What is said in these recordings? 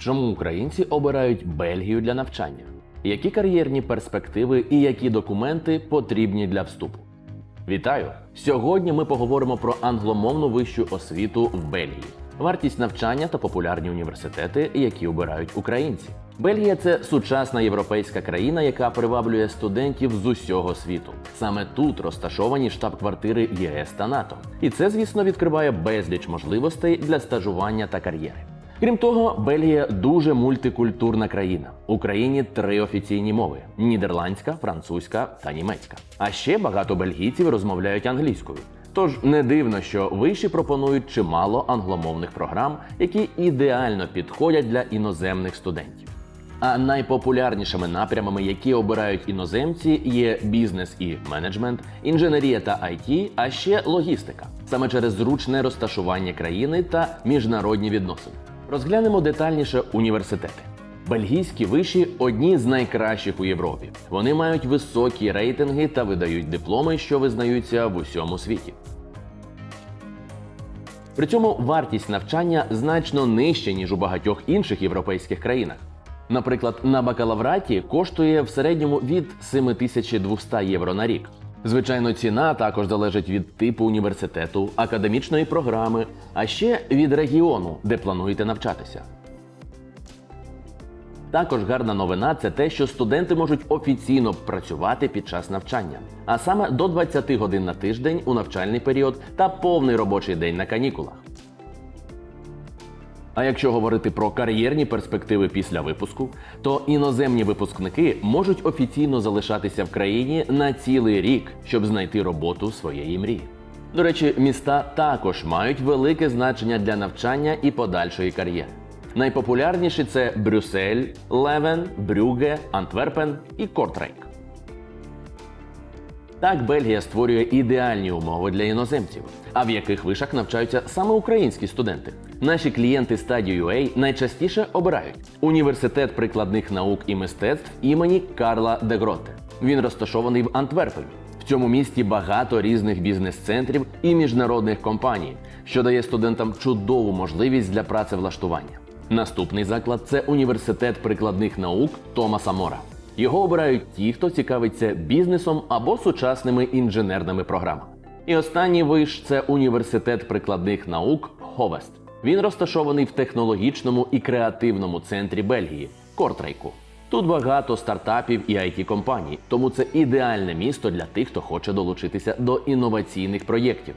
Чому українці обирають Бельгію для навчання? Які кар'єрні перспективи і які документи потрібні для вступу? Вітаю! Сьогодні ми поговоримо про англомовну вищу освіту в Бельгії, вартість навчання та популярні університети, які обирають українці. Бельгія це сучасна європейська країна, яка приваблює студентів з усього світу. Саме тут розташовані штаб-квартири ЄС та НАТО. І це, звісно, відкриває безліч можливостей для стажування та кар'єри. Крім того, Бельгія дуже мультикультурна країна. В Україні три офіційні мови: нідерландська, французька та німецька. А ще багато бельгійців розмовляють англійською. Тож не дивно, що виші пропонують чимало англомовних програм, які ідеально підходять для іноземних студентів. А найпопулярнішими напрямами, які обирають іноземці, є бізнес і менеджмент, інженерія та IT, а ще логістика, саме через зручне розташування країни та міжнародні відносини. Розглянемо детальніше університети. Бельгійські виші одні з найкращих у Європі. Вони мають високі рейтинги та видають дипломи, що визнаються в усьому світі. При цьому вартість навчання значно нижча, ніж у багатьох інших європейських країнах. Наприклад, на бакалавраті коштує в середньому від 7200 євро на рік. Звичайно, ціна також залежить від типу університету, академічної програми, а ще від регіону, де плануєте навчатися. Також гарна новина це те, що студенти можуть офіційно працювати під час навчання, а саме до 20 годин на тиждень у навчальний період та повний робочий день на канікулах. А якщо говорити про кар'єрні перспективи після випуску, то іноземні випускники можуть офіційно залишатися в країні на цілий рік, щоб знайти роботу своєї мрії. До речі, міста також мають велике значення для навчання і подальшої кар'єри. Найпопулярніші це Брюссель, Левен, Брюге, Антверпен і Кортрейк. Так Бельгія створює ідеальні умови для іноземців, а в яких вишах навчаються саме українські студенти. Наші клієнти стадії UA найчастіше обирають університет прикладних наук і мистецтв імені Карла де Гроте. Він розташований в Антверпені. В цьому місті багато різних бізнес-центрів і міжнародних компаній, що дає студентам чудову можливість для працевлаштування. Наступний заклад це університет прикладних наук Томаса Мора. Його обирають ті, хто цікавиться бізнесом або сучасними інженерними програмами. І останній виш це університет прикладних наук Ховест. Він розташований в технологічному і креативному центрі Бельгії Кортрейку. Тут багато стартапів і it компаній, тому це ідеальне місто для тих, хто хоче долучитися до інноваційних проєктів.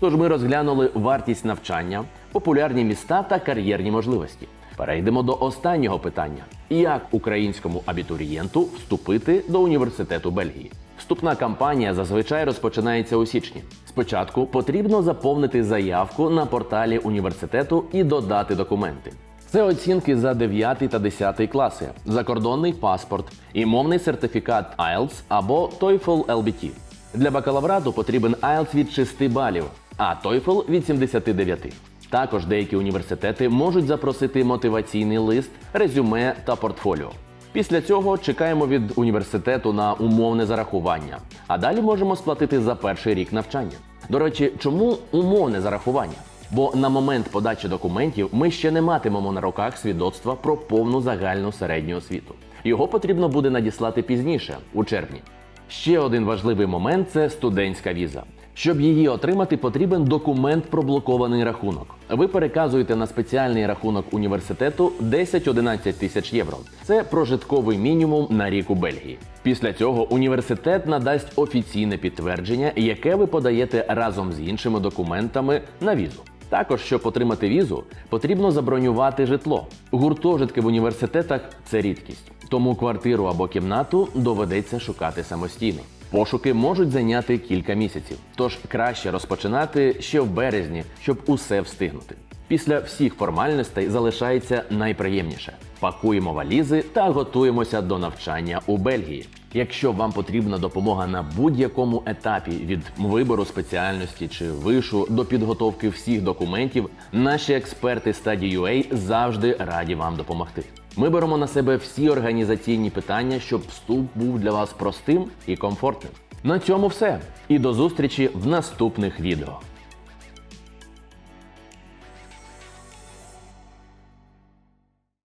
Тож ми розглянули вартість навчання, популярні міста та кар'єрні можливості. Перейдемо до останнього питання: як українському абітурієнту вступити до університету Бельгії? Вступна кампанія зазвичай розпочинається у січні. Спочатку потрібно заповнити заявку на порталі університету і додати документи. Це оцінки за 9 та 10 класи, закордонний паспорт і мовний сертифікат IELTS або TOEFL LBT. Для бакалаврату потрібен IELTS від 6 балів, а TOEFL від 79. Також деякі університети можуть запросити мотиваційний лист, резюме та портфоліо. Після цього чекаємо від університету на умовне зарахування, а далі можемо сплатити за перший рік навчання. До речі, чому умовне зарахування? Бо на момент подачі документів ми ще не матимемо на руках свідоцтва про повну загальну середню освіту. Його потрібно буде надіслати пізніше, у червні. Ще один важливий момент це студентська віза. Щоб її отримати, потрібен документ про блокований рахунок. Ви переказуєте на спеціальний рахунок університету 10-11 тисяч євро. Це прожитковий мінімум на рік у Бельгії. Після цього університет надасть офіційне підтвердження, яке ви подаєте разом з іншими документами на візу. Також, щоб отримати візу, потрібно забронювати житло. Гуртожитки в університетах це рідкість, тому квартиру або кімнату доведеться шукати самостійно. Пошуки можуть зайняти кілька місяців, тож краще розпочинати ще в березні, щоб усе встигнути. Після всіх формальностей залишається найприємніше: пакуємо валізи та готуємося до навчання у Бельгії. Якщо вам потрібна допомога на будь-якому етапі від вибору спеціальності чи вишу до підготовки всіх документів, наші експерти стадії UA завжди раді вам допомогти. Ми беремо на себе всі організаційні питання, щоб вступ був для вас простим і комфортним. На цьому все. І до зустрічі в наступних відео.